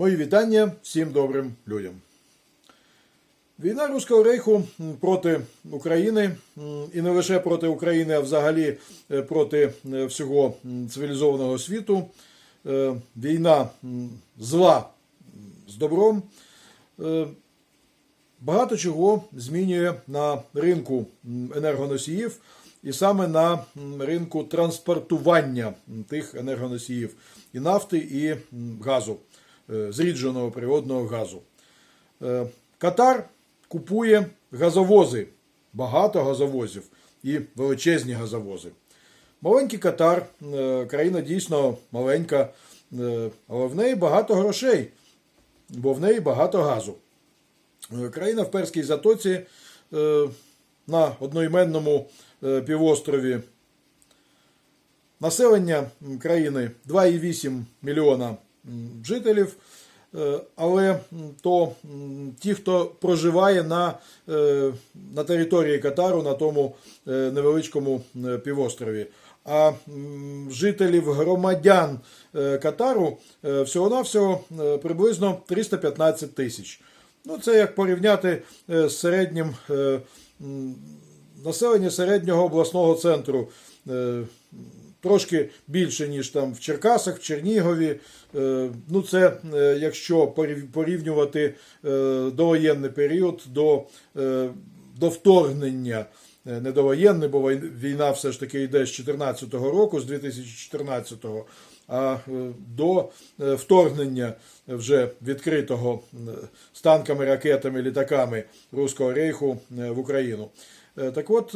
Мої вітання всім добрим людям. Війна Руського рейху проти України і не лише проти України, а взагалі е, проти е, всього цивілізованого світу. Е, Війна зла з добром. Багато чого змінює на ринку енергоносіїв і саме на ринку транспортування тих енергоносіїв і нафти, і газу, зрідженого природного газу. Е, Катар купує газовози, багато газовозів і величезні газовози. Маленький Катар, е, країна дійсно маленька, е, але в неї багато грошей, бо в неї багато газу. Е, Країна в Перській затоці е, на одноіменному е, півострові. Населення країни 2,8 мільйона жителів. Е, Але то ті, хто проживає на, е, на території Катару, на тому е, невеличкому півострові. А жителів громадян Катару всього-навсього приблизно 315 тисяч. Ну, це як порівняти з середнім е, м, населення середнього обласного центру. Трошки більше, ніж там в Черкасах, в Чернігові. Е, Ну, це е, якщо порівнювати е, довоєнний період до, до вторгнення. Не довоєнний, бо війна все ж таки йде з 2014 року, з 2014-го, а е, до е, вторгнення вже відкритого е, з танками, ракетами, літаками Руського рейху в Україну. Так от,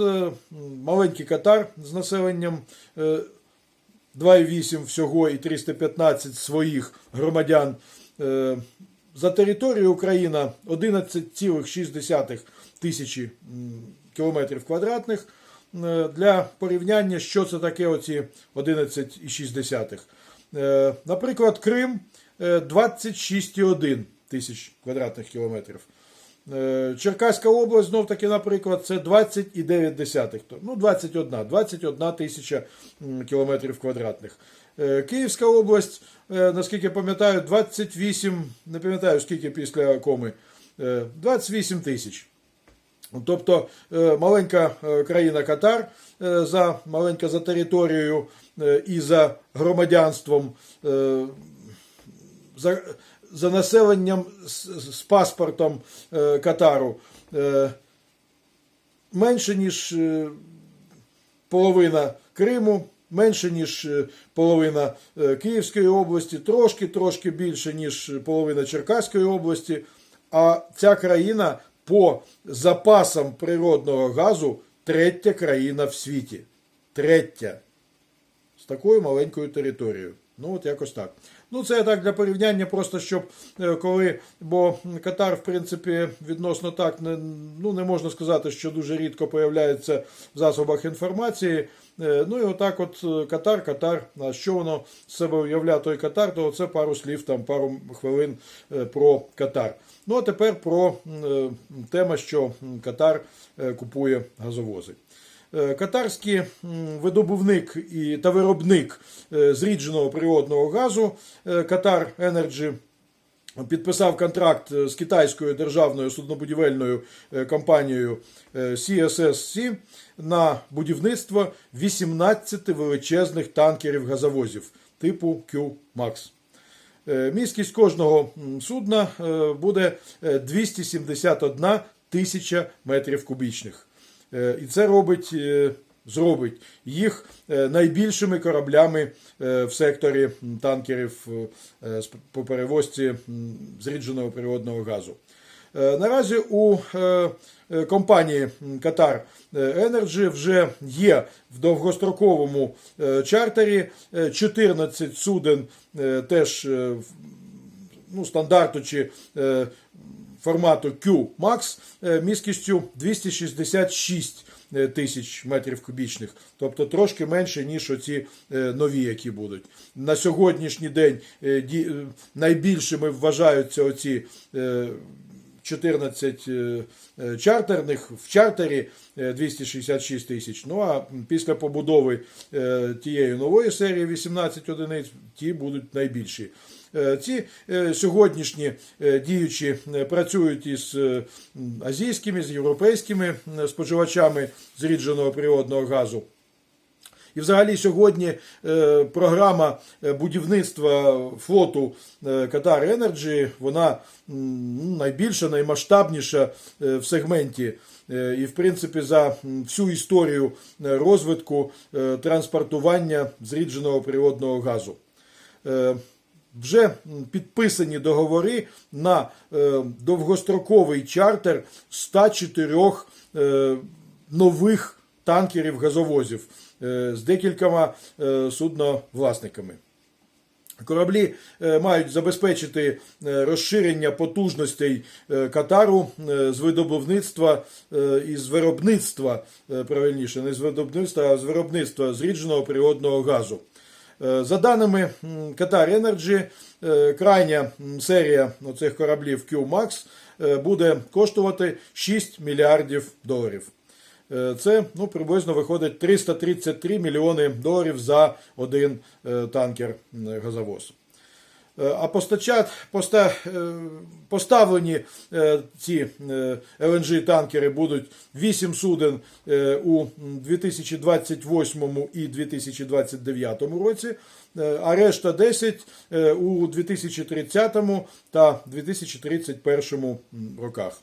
маленький Катар з населенням е, 2,8 всього і 315 своїх громадян. За територією Україна 11,6 тисячі кілометрів квадратних. Е, Для порівняння, що це таке оці 11,6. Е, Наприклад, Крим е, 26,1 тисяч квадратних кілометрів. Е, Черкаська область, знов таки, наприклад, це 20,9. Ну, 21, 21 тисяча кілометрів квадратних. Е, Київська область, е, наскільки пам'ятаю, 28, не пам'ятаю скільки після коми, е, 28 тисяч. Тобто е, маленька е, країна Катар е, за маленька за територією і за громадянством, за, за населенням з, з паспортом Катару менше ніж половина Криму, менше ніж половина Київської області, трошки трошки більше ніж половина Черкаської області. А ця країна по запасам природного газу третя країна в світі. Третя. З такою маленькою територією. Ну, от якось так. Ну, це так для порівняння, просто щоб е, коли, бо Катар, в принципі, відносно так, не, ну, не можна сказати, що дуже рідко появляється в засобах інформації. Е, Ну і отак, от е, Катар, Катар. А що воно себе уявляє той Катар, то це пару слів, там, пару хвилин про Катар. Ну а тепер про тема, що Катар купує газовози. Е, Катарський видобувник і та виробник е, зрідженого природного газу е, Катар Енерджі підписав контракт е, з китайською державною суднобудівельною е, компанією е, CSSC на будівництво 18 величезних танкерів газовозів типу Q-MAX. Е, Міськість кожного судна е, буде е, 271 тисяча метрів кубічних. Е, І це робить, е, зробить їх е, найбільшими кораблями в секторі танкерів по перевозці зрідженого природного газу. Наразі у компанії Qatar Energy вже є в довгостроковому чартері е, 14 суден теж ну, стандарту чи формату Q-Max е, міськістю 266 е, тисяч метрів кубічних, тобто трошки менше, ніж оці е, нові, які будуть. На сьогоднішній день найбільшими вважаються оці 14 е, е, чартерних, в чартері е, 266 тисяч. Ну а після побудови е, тієї нової серії 18 одиниць, ті будуть найбільші. Е, Ці е, сьогоднішні е, діючі е, працюють із е, азійськими, з європейськими е, споживачами зрідженого природного газу. І взагалі сьогодні е, програма е, будівництва флоту е, Qatar Energy, вона ну, найбільша, наймасштабніша в сегменті. І, в принципі, за всю історію розвитку транспортування зрідженого природного газу. Вже підписані договори на довгостроковий чартер 104 е, нових танкерів газовозів з декількома е, судновласниками. Кораблі е, мають забезпечити е, розширення потужностей е, Катару е, з видобувництва е, і з виробництва, е, правильніше, не з видобувництва, а з виробництва зрідженого природного газу. Е, За даними Qatar Energy, е, крайня серія оцих кораблів Q-Max е, буде коштувати 6 мільярдів доларів. Е, Це ну, приблизно виходить 333 мільйони доларів за один е, танкер газовоз. Е, А постачат, поста, поставлені ці LNG-танкери будуть 8 суден у 2028 і 2029 році, а решта 10 е, у 2030 та 2031 роках.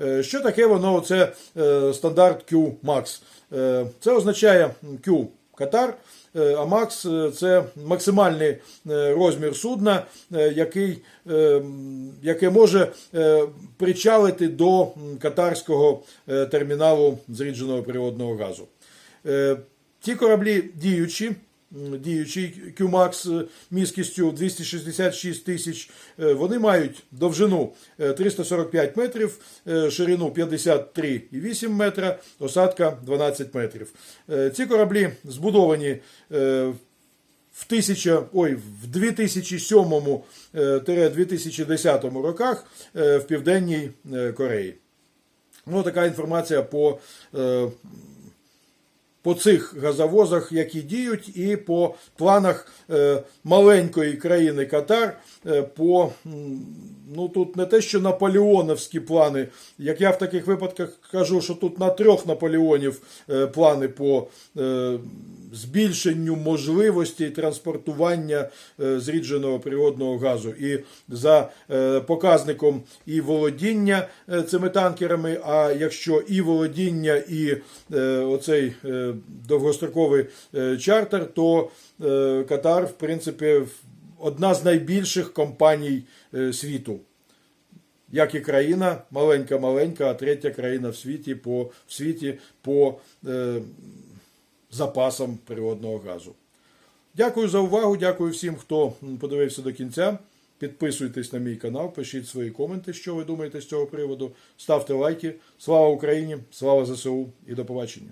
Е, Що таке воно? Це е, стандарт Q Max. Е, Це означає Q Катар, а е, це максимальний розмір судна, який, яке може причалити до катарського терміналу зрідженого природного газу. Ці кораблі діючі. Діючий QMAX е, міськістю 266 тисяч. е, Вони мають довжину е, 345 метрів, е, ширину 53,8 метра, осадка 12 метрів. Е, Ці кораблі збудовані е, в 1000, ой, в 2007-2010 роках е, в Південній е, Кореї. Ну, така інформація по, е, по цих газовозах, які діють, і по планах е, маленької країни Катар е, по. Ну, тут не те, що наполеоновські плани. Як я в таких випадках кажу, що тут на трьох Наполеонів е, плани по збільшенню можливостей транспортування е, зрідженого природного газу. І за е, показником і володіння е, цими танкерами, а якщо і володіння, і оцей довгостроковий чартер, то Катар, в принципі, одна з найбільших компаній світу. Як і країна, маленька-маленька, а третя країна в світі по, в світі по е, запасам природного газу. Дякую за увагу. Дякую всім, хто подивився до кінця. Підписуйтесь на мій канал, пишіть свої коменти, що ви думаєте з цього приводу. Ставте лайки. Слава Україні! Слава ЗСУ і до побачення!